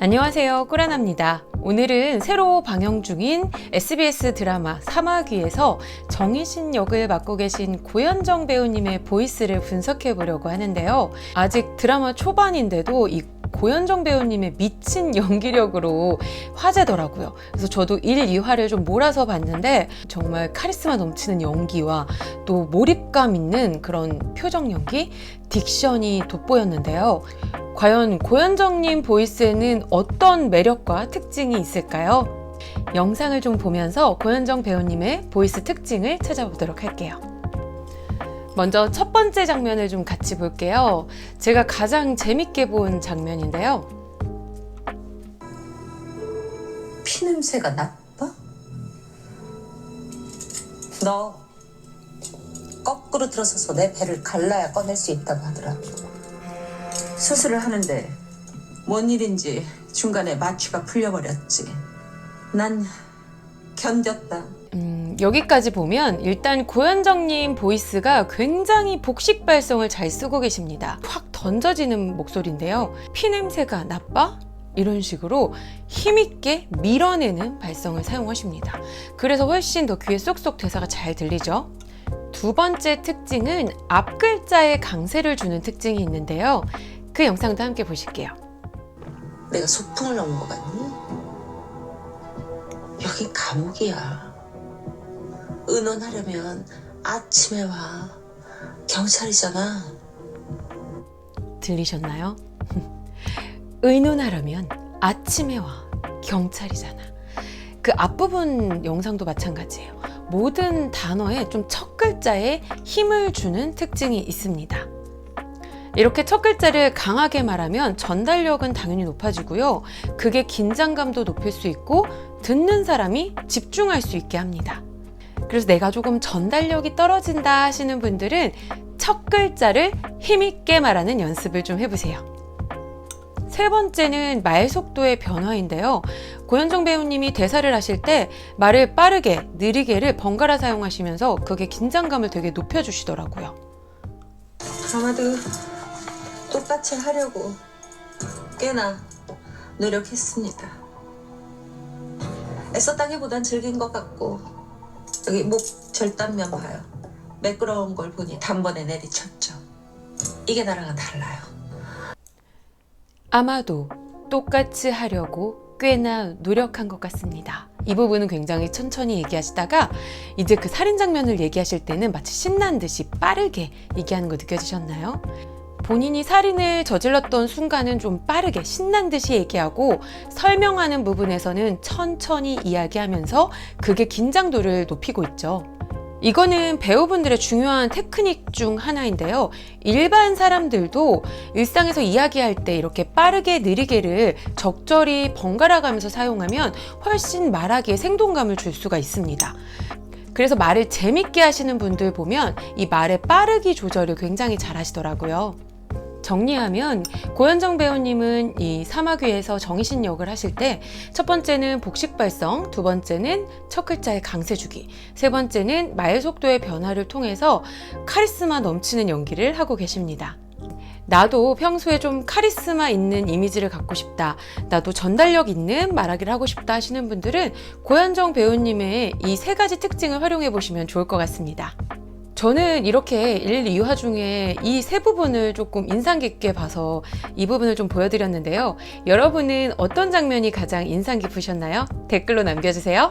안녕하세요. 꾸라나입니다. 오늘은 새로 방영 중인 SBS 드라마 사마귀에서 정희신 역을 맡고 계신 고현정 배우님의 보이스를 분석해 보려고 하는데요. 아직 드라마 초반인데도 이 고현정 배우님의 미친 연기력으로 화제더라고요. 그래서 저도 1, 2화를 좀 몰아서 봤는데 정말 카리스마 넘치는 연기와 또 몰입감 있는 그런 표정 연기, 딕션이 돋보였는데요. 과연 고현정님 보이스에는 어떤 매력과 특징이 있을까요? 영상을 좀 보면서 고현정 배우님의 보이스 특징을 찾아보도록 할게요. 먼저 첫 번째 장면을 좀 같이 볼게요. 제가 가장 재밌게 본 장면인데요. 피 냄새가 나빠? 너 거꾸로 들어서서 내 배를 갈라야 꺼낼 수 있다고 하더라. 수술을 하는데 뭔 일인지 중간에 마취가 풀려버렸지. 난 견뎠다. 음, 여기까지 보면 일단 고현정님 보이스가 굉장히 복식 발성을 잘 쓰고 계십니다. 확 던져지는 목소리인데요. 피 냄새가 나빠? 이런 식으로 힘있게 밀어내는 발성을 사용하십니다. 그래서 훨씬 더 귀에 쏙쏙 대사가 잘 들리죠. 두 번째 특징은 앞 글자에 강세를 주는 특징이 있는데요. 그 영상도 함께 보실게요. 내가 소풍을 같니? 여기 감옥이야. 의논하려면 아침에 와. 경찰이잖아. 들리셨나요? 의논하려면 아침에 와. 경찰이잖아. 그 앞부분 영상도 마찬가지예요. 모든 단어에 좀 첫 글자에 힘을 주는 특징이 있습니다. 이렇게 첫 글자를 강하게 말하면 전달력은 당연히 높아지고요. 그게 긴장감도 높일 수 있고 듣는 사람이 집중할 수 있게 합니다. 그래서 내가 조금 전달력이 떨어진다 하시는 분들은 첫 글자를 힘있게 말하는 연습을 좀 해보세요. 세 번째는 말 속도의 변화인데요. 고현정 배우님이 대사를 하실 때 말을 빠르게, 느리게를 번갈아 사용하시면서 그게 긴장감을 되게 높여주시더라고요. 아마도 똑같이 하려고 꽤나 노력했습니다. 애썼다기보단 즐긴 것 같고 여기 목 절단면 봐요. 매끄러운 걸 보니 단번에 내리쳤죠. 이게 나랑은 달라요. 아마도 똑같이 하려고 꽤나 노력한 것 같습니다. 이 부분은 굉장히 천천히 얘기하시다가 이제 그 살인 장면을 얘기하실 때는 마치 신난 듯이 빠르게 얘기하는 거 느껴지셨나요? 본인이 살인을 저질렀던 순간은 좀 빠르게 신난 듯이 얘기하고 설명하는 부분에서는 천천히 이야기하면서 그게 긴장도를 높이고 있죠. 이거는 배우분들의 중요한 테크닉 중 하나인데요. 일반 사람들도 일상에서 이야기할 때 이렇게 빠르게 느리게를 적절히 번갈아 가면서 사용하면 훨씬 말하기에 생동감을 줄 수가 있습니다. 그래서 말을 재밌게 하시는 분들 보면 이 말의 빠르기 조절을 굉장히 잘 하시더라고요. 정리하면 고현정 배우님은 이 사마귀에서 정희신 역을 하실 때 첫 번째는 복식 발성, 두 번째는 첫 글자의 강세 주기, 세 번째는 말 속도의 변화를 통해서 카리스마 넘치는 연기를 하고 계십니다. 나도 평소에 좀 카리스마 있는 이미지를 갖고 싶다. 나도 전달력 있는 말하기를 하고 싶다 하시는 분들은 고현정 배우님의 이 세 가지 특징을 활용해 보시면 좋을 것 같습니다. 저는 이렇게 1, 2화 중에 이 세 부분을 조금 인상 깊게 봐서 이 부분을 좀 보여드렸는데요. 여러분은 어떤 장면이 가장 인상 깊으셨나요? 댓글로 남겨주세요.